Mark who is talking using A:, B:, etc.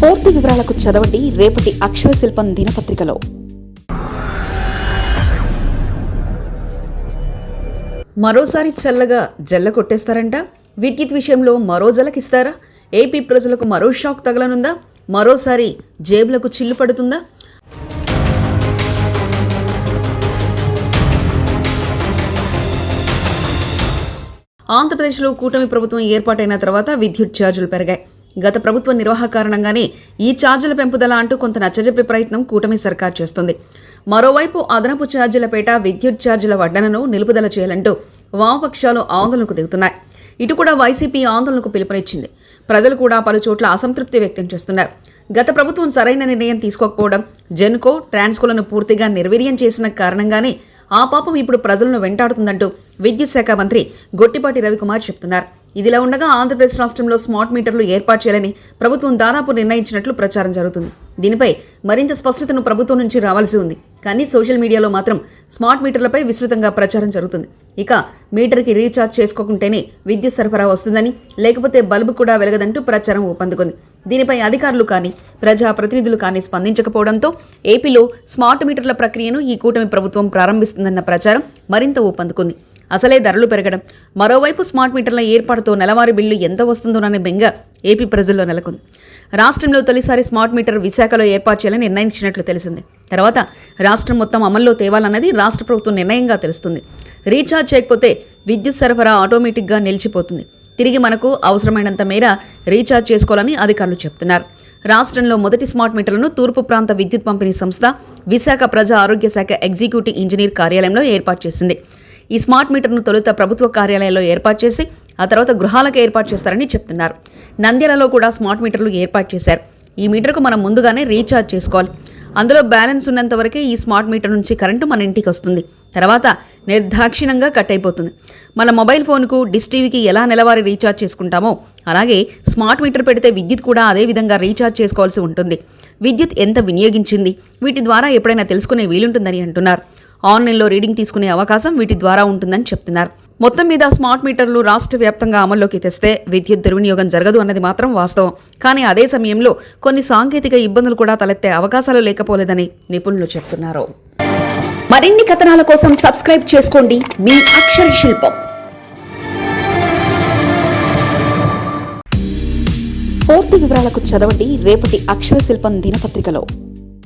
A: పూర్తి వివరాలకు చదవండి రేపటి అక్షర శిల్పం దినపత్రికలో.
B: మరోసారి చల్లగా జల్ల కొట్టేస్తారంట? విద్యుత్ విషయంలో మరో జలకిస్తారా? ఏపీ ప్రజలకు మరో షాక్ తగలనుందా? మరోసారి జేబులకు చిల్లు పడుతుందా? ఆంధ్రప్రదేశ్లో కూటమి ప్రభుత్వం ఏర్పాటైన తర్వాత విద్యుత్ ఛార్జీలు పెరిగాయి. గత ప్రభుత్వ నిర్వాహ కారణంగానే ఈ ఛార్జీల పెంపుదల అంటూ కొంత నచ్చజెప్పే ప్రయత్నం కూటమి సర్కార్ చేస్తుంది. మరోవైపు అదనపు ఛార్జీల పేట విద్యుత్ ఛార్జీల వడ్డనను నిలుపుదల చేయాలంటూ వామపక్షాలు ఆందోళనకు దిగుతున్నాయి. ఇటు కూడా వైసీపీ ఆందోళనకు పిలుపునిచ్చింది. ప్రజలు కూడా పలు చోట్ల అసంతృప్తి వ్యక్తం చేస్తున్నారు. గత ప్రభుత్వం సరైన నిర్ణయం తీసుకోకపోవడం జెన్కో ట్రాన్స్కోలను పూర్తిగా నిర్వీర్యం చేసిన కారణంగానే ఆ పాపం ఇప్పుడు ప్రజలను వెంటాడుతుందంటూ విద్యుత్ శాఖ మంత్రి గొట్టిపాటి రవికుమార్ చెప్తున్నారు. ఇదిలా ఉండగా ఆంధ్రప్రదేశ్ రాష్ట్రంలో స్మార్ట్ మీటర్లు ఏర్పాటు చేయాలని ప్రభుత్వం దాదాపు నిర్ణయించినట్లు ప్రచారం జరుగుతుంది. దీనిపై మరింత స్పష్టతను ప్రభుత్వం నుంచి రావాల్సి ఉంది. కానీ సోషల్ మీడియాలో మాత్రం స్మార్ట్ మీటర్లపై విస్తృతంగా ప్రచారం జరుగుతుంది. ఇక మీటర్కి రీఛార్జ్ చేసుకోకుంటేనే విద్యుత్ సరఫరా వస్తుందని లేకపోతే బల్బు కూడా వెలగదంటూ ప్రచారం ఊపందుకుంది. దీనిపై అధికారులు కానీ ప్రజా ప్రతినిధులు కానీ స్పందించకపోవడంతో ఏపీలో స్మార్ట్ మీటర్ల ప్రక్రియను ఈ కూటమి ప్రభుత్వం ప్రారంభిస్తుందన్న ప్రచారం మరింత ఊపందుకుంది. అసలే ధరలు పెరగడం. మరోవైపు స్మార్ట్ మీటర్ల ఏర్పాటుతో నెలవారీ బిల్లు ఎంత వస్తుందోననే బెంగ ఏపీ ప్రజల్లో నెలకొంది. రాష్ట్రంలో తొలిసారి స్మార్ట్ మీటర్ విశాఖలో ఏర్పాటు చేయాలని నిర్ణయించినట్లు తెలిసింది. తర్వాత రాష్ట్రం మొత్తం అమల్లో తేవాలన్నది రాష్ట్ర ప్రభుత్వం నిర్ణయంగా తెలుస్తుంది. రీఛార్జ్ చేయకపోతే విద్యుత్ సరఫరా ఆటోమేటిక్గా నిలిచిపోతుంది. తిరిగి మనకు అవసరమైనంత మేర రీఛార్జ్ చేసుకోవాలని అధికారులు చెప్తున్నారు. రాష్ట్రంలో మొదటి స్మార్ట్ మీటర్లను తూర్పు ప్రాంత విద్యుత్ పంపిణీ సంస్థ విశాఖ ప్రజా ఆరోగ్య శాఖ ఎగ్జిక్యూటివ్ ఇంజనీర్ కార్యాలయంలో ఏర్పాటు చేసింది. ఈ స్మార్ట్ మీటర్ను తొలుత ప్రభుత్వ కార్యాలయంలో ఏర్పాటు చేసి ఆ తర్వాత గృహాలకు ఏర్పాటు చేస్తారని చెప్తున్నారు. నంద్యాలలో కూడా స్మార్ట్ మీటర్లు ఏర్పాటు చేశారు. ఈ మీటర్కు మనం ముందుగానే రీఛార్జ్ చేసుకోవాలి. అందులో బ్యాలెన్స్ ఉన్నంత వరకే ఈ స్మార్ట్ మీటర్ నుంచి కరెంటు మన ఇంటికి వస్తుంది. తర్వాత నిర్దాక్షిణంగా కట్ అయిపోతుంది. మన మొబైల్ ఫోన్కు డిష్ టీవీకి ఎలా నెలవారీ రీఛార్జ్ చేసుకుంటామో అలాగే స్మార్ట్ మీటర్ పెడితే విద్యుత్ కూడా అదే విధంగా రీఛార్జ్ చేసుకోవాల్సి ఉంటుంది. విద్యుత్ ఎంత వినియోగించింది? వీటి ద్వారా ఎప్పుడైనా తెలుసుకునే వీలుంటుందని అంటున్నారు. ఆన్లైన్లో రీడింగ్ తీసుకునే అవకాశం వీటి ద్వారా ఉంటుందని చెప్తున్నారు. మొత్తం మీద స్మార్ట్ మీటర్లు రాష్ట్ర వ్యాప్తంగా అమల్లోకి తెస్తే విద్యుత్ దుర్వినియోగం జరగదు అన్నది మాత్రం వాస్తవం. కానీ అదే సమయంలో కొన్ని సాంకేతిక ఇబ్బందులు కూడా తలెత్తే అవకాశాలు లేకపోలేదని నిపుణులు చెప్తున్నారు.
A: మరిన్ని కథనాల కోసం సబ్స్క్రైబ్ చేసుకోండి. మీ అక్షర శిల్పం. పూర్తి వివరాలకు చదవండి. రేపటి అక్షర శిల్పం దినపత్రికలో.